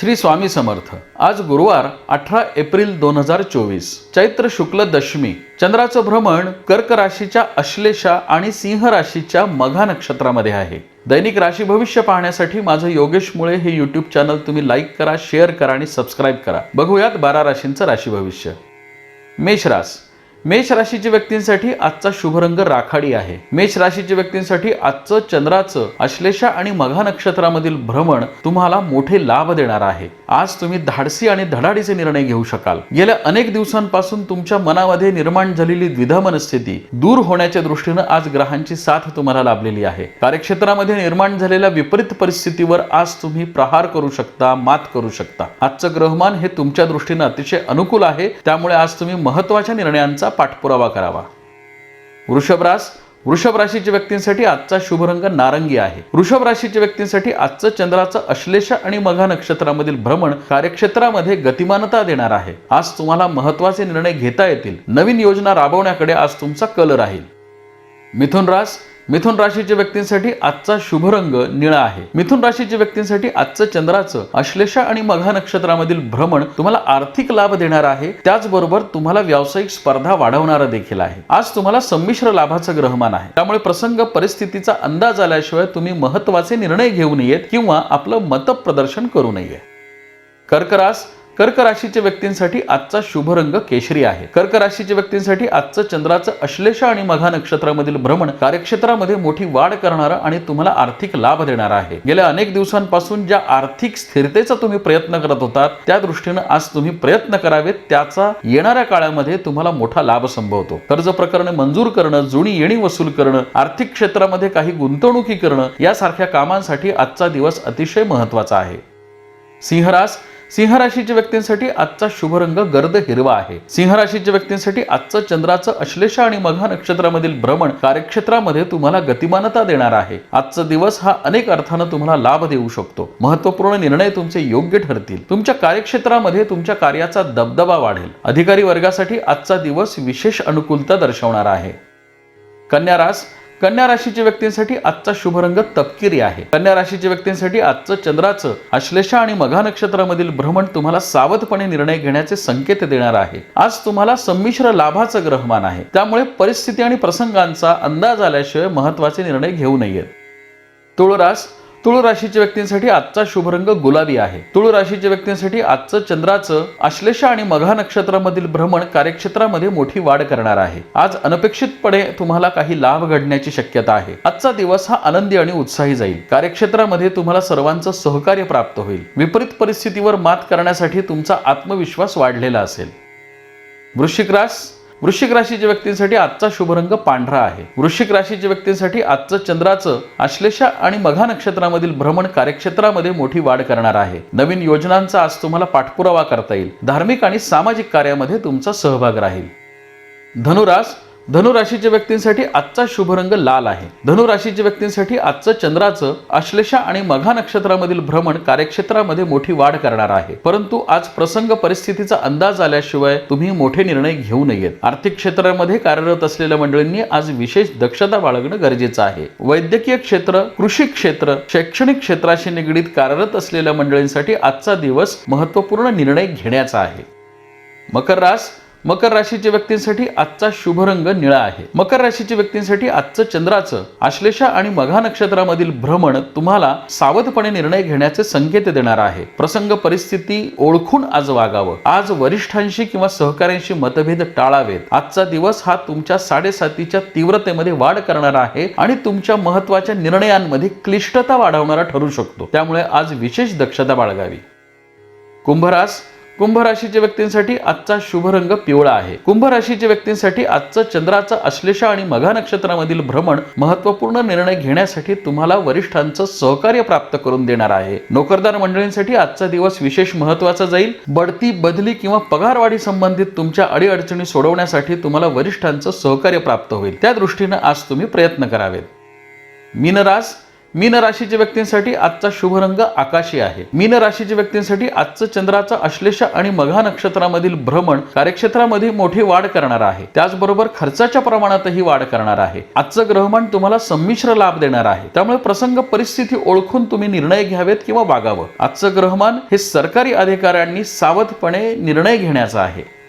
श्री स्वामी समर्थ. आज गुरुवार अठरा एप्रिल दोन हजार चोवीस. चैत्र शुक्ल दशमी. चंद्राचं भ्रमण कर्क राशीच्या अश्लेषा आणि सिंह राशीच्या मघा नक्षत्रामध्ये आहे. दैनिक राशी भविष्य पाहण्यासाठी माझं योगेश मुळे हे युट्यूब चॅनल तुम्ही लाईक करा शेअर करा आणि सबस्क्राईब करा. बघूयात बारा राशींचं राशी भविष्य. मेष रास मेष राशीच्या व्यक्तींसाठी आजचा शुभ रंग राखाडी आहे. मेष राशीच्या व्यक्तींसाठी आजचं चंद्राचं अश्लेषा आणि मघा नक्षत्रामधील भ्रमण तुम्हाला मोठे लाभ देणार आहे. आज तुम्ही धाडसी आणि धडाडीचे निर्णय घेऊ शकाल. गेल्या अनेक दिवसांपासून तुमच्या मनामध्ये निर्माण झालेली द्विधा मनस्थिती दूर होण्याच्या दृष्टीनं आज ग्रहांची साथ तुम्हाला लाभलेली आहे. कार्यक्षेत्रामध्ये निर्माण झालेल्या विपरीत परिस्थितीवर आज तुम्ही प्रहार करू शकता मात करू शकता. आजचं ग्रहमान हे तुमच्या दृष्टीनं अतिशय अनुकूल आहे. त्यामुळे आज तुम्ही महत्त्वाच्या निर्णयांचा पाठपुरावा करावा. वृषभ रास वृषभ राशीच्या व्यक्तींसाठी आजचा शुभ रंग नारंगी आहे. वृषभ राशीच्या व्यक्तींसाठी आजचं चंद्राचं अश्लेषा आणि मघा नक्षत्रामधील भ्रमण कार्यक्षेत्रामध्ये गतिमानता देणार आहे. आज तुम्हाला महत्त्वाचे निर्णय घेता येतील. नवीन योजना राबवण्याकडे आज तुमचा कल राहील. मिथुन रास मिथुन राशीच्या व्यक्तींसाठी आजचा शुभ रंग निळा आहे. मिथुन राशीच्या व्यक्तींसाठी आजचं चंद्राचं अश्लेषा आणि मघा नक्षत्रामधील भ्रमण तुम्हाला आर्थिक लाभ देणार आहे. त्याचबरोबर तुम्हाला व्यावसायिक स्पर्धा वाढवणारा देखील आहे. आज तुम्हाला संमिश्र लाभाचं ग्रहमान आहे. त्यामुळे प्रसंग परिस्थितीचा अंदाज आल्याशिवाय तुम्ही महत्त्वाचे निर्णय घेऊ नयेत किंवा आपलं मत प्रदर्शन करू नये कर्करास कर्क राशीच्या व्यक्तींसाठी आजचा शुभ रंग केशरी आहे. कर्क राशीच्या व्यक्तींसाठी आजचं चंद्राचं अश्लेषा आणि मघा नक्षत्रामधील भ्रमण कार्यक्षेत्रामध्ये मोठी वाढ करणारं आणि तुम्हाला आर्थिक लाभ देणार आहे. गेल्या अनेक दिवसांपासून ज्या आर्थिक स्थिरतेचा तुम्ही प्रयत्न करत होतात त्या दृष्टीनं आज तुम्ही प्रयत्न करावेत त्याचा येणाऱ्या काळामध्ये तुम्हाला मोठा लाभ संभवतो. कर्ज प्रकरणे मंजूर करणं जुनी येणी वसूल करणं आर्थिक क्षेत्रामध्ये काही गुंतवणुकी करणं यासारख्या कामांसाठी आजचा दिवस अतिशय महत्त्वाचा आहे. सिंहरास सिंह राशीच्या व्यक्तींसाठी आजचा शुभ रंग गर्द हिरवा आहे. सिंह राशीच्या व्यक्तींसाठी आजचं चंद्राचं अश्लेषा आणि मघा नक्षत्रामधील भ्रमण कार्यक्षेत्रामध्ये तुम्हाला गतिमानता देणार आहे. आजचा दिवस हा अनेक अर्थानं तुम्हाला लाभ देऊ शकतो. महत्त्वपूर्ण निर्णय तुमचे योग्य ठरतील. तुमच्या कार्यक्षेत्रामध्ये तुमच्या कार्याचा दबदबा वाढेल. अधिकारी वर्गासाठी आजचा दिवस विशेष अनुकूलता दर्शवणार आहे. कन्या रास कन्या राशीच्या व्यक्तींसाठी आजचा शुभ रंग तपकिरी आहे. कन्या राशीच्या व्यक्तींसाठी आजचं चंद्राचं अश्लेषा आणि मघा नक्षत्रामधील भ्रमण तुम्हाला सावधपणे निर्णय घेण्याचे संकेत देणार आहे. आज तुम्हाला संमिश्र लाभाचं ग्रहमान आहे. त्यामुळे परिस्थिती आणि प्रसंगांचा अंदाज आल्याशिवाय महत्त्वाचे निर्णय घेऊ नयेत. तुळरास तुळ राशीच्या व्यक्तींसाठी आजचा शुभ रंग गुलाबी आहे. तुळ राशीच्या व्यक्तींसाठी आजचं चंद्राचं आश्लेष आणि मघा नक्षत्रामधील भ्रमण कार्यक्षेत्रामध्ये मोठी वाढ करणार आहे. आज अनपेक्षितपणे तुम्हाला काही लाभ घडण्याची शक्यता आहे. आजचा दिवस हा आनंदी आणि उत्साही जाईल. कार्यक्षेत्रामध्ये तुम्हाला सर्वांचं सहकार्य प्राप्त होईल. विपरीत परिस्थितीवर मात करण्यासाठी तुमचा आत्मविश्वास वाढलेला असेल. वृश्चिक रास वृश्चिक राशीच्या व्यक्तींसाठी आजचा शुभ रंग पांढरा आहे. वृश्चिक राशीच्या व्यक्तींसाठी आजचं चंद्राचं आश्लेषा आणि मघा नक्षत्रामधील भ्रमण कार्यक्षेत्रामध्ये मोठी वाढ करणार आहे. नवीन योजनांचा आज तुम्हाला पाठपुरावा करता येईल. धार्मिक आणि सामाजिक कार्यामध्ये तुमचा सहभाग राहील. धनुरास धनुराशीच्या व्यक्तींसाठी आजचा शुभ रंग लाल आहे. धनुराशीच्या व्यक्तींसाठी आजचं चंद्राचं आश्लेषा आणि मघा नक्षत्रामधील भ्रमण कार्यक्षेत्रामध्ये मोठी वाढ करणार आहे. परंतु आज प्रसंग परिस्थितीचा अंदाज आल्याशिवाय तुम्ही मोठे निर्णय घेऊ नयेत. आर्थिक क्षेत्रामध्ये कार्यरत असलेल्या मंडळींनी आज विशेष दक्षता बाळगणं गरजेचं आहे. वैद्यकीय क्षेत्र कृषी क्षेत्र शैक्षणिक क्षेत्राशी निगडीत कार्यरत असलेल्या मंडळींसाठी आजचा दिवस महत्त्वपूर्ण निर्णय घेण्याचा आहे. मकर रास मकर राशीच्या व्यक्तींसाठी आजचा शुभ रंग निळा आहे. मकर राशीच्या व्यक्तींसाठी आजचं चंद्राचं आश्लेषा आणि मघा नक्षत्रामधील भ्रमण तुम्हाला सावधपणे निर्णय घेण्याचे संकेत देणार आहे. प्रसंग परिस्थिती ओळखून आज वागावं. आज वरिष्ठांशी किंवा सहकाऱ्यांशी मतभेद टाळावेत. आजचा दिवस हा तुमच्या साडेसातीच्या तीव्रतेमध्ये वाढ करणार आहे आणि तुमच्या महत्त्वाच्या निर्णयांमध्ये क्लिष्टता वाढवणारा ठरू शकतो. त्यामुळे आज विशेष दक्षता बाळगावी. कुंभरास कुंभ राशीच्या व्यक्तींसाठी आजचा शुभ रंग पिवळा आहे. कुंभ राशीच्या व्यक्तींसाठी आजचं चंद्राचं अश्लेषा आणि मघा नक्षत्रामधील भ्रमण महत्त्वपूर्ण निर्णय घेण्यासाठी तुम्हाला वरिष्ठांचं सहकार्य प्राप्त करून देणार आहे. नोकरदार मंडळींसाठी आजचा दिवस विशेष महत्त्वाचा जाईल. बढती बदली किंवा पगारवाढी संबंधित तुमच्या अडीअडचणी सोडवण्यासाठी तुम्हाला वरिष्ठांचं सहकार्य प्राप्त होईल. त्या दृष्टीनं आज तुम्ही प्रयत्न करावेत. मीनरास मीन राशीच्या व्यक्तींसाठी आजचा शुभ रंग आकाशी आहे. मीन राशीच्या व्यक्तींसाठी आजचं चंद्राचा अश्लेष आणि मघा नक्षत्रामधील भ्रमण कार्यक्षेत्रामध्ये मोठी वाढ करणार आहे. त्याचबरोबर खर्चाच्या प्रमाणातही वाढ करणार आहे. आजचं ग्रहमान तुम्हाला संमिश्र लाभ देणार आहे. त्यामुळे प्रसंग परिस्थिती ओळखून तुम्ही निर्णय घ्यावेत किंवा वागावं. आजचं ग्रहमान हे सरकारी अधिकाऱ्यांनी सावधपणे निर्णय घेण्याचा आहे.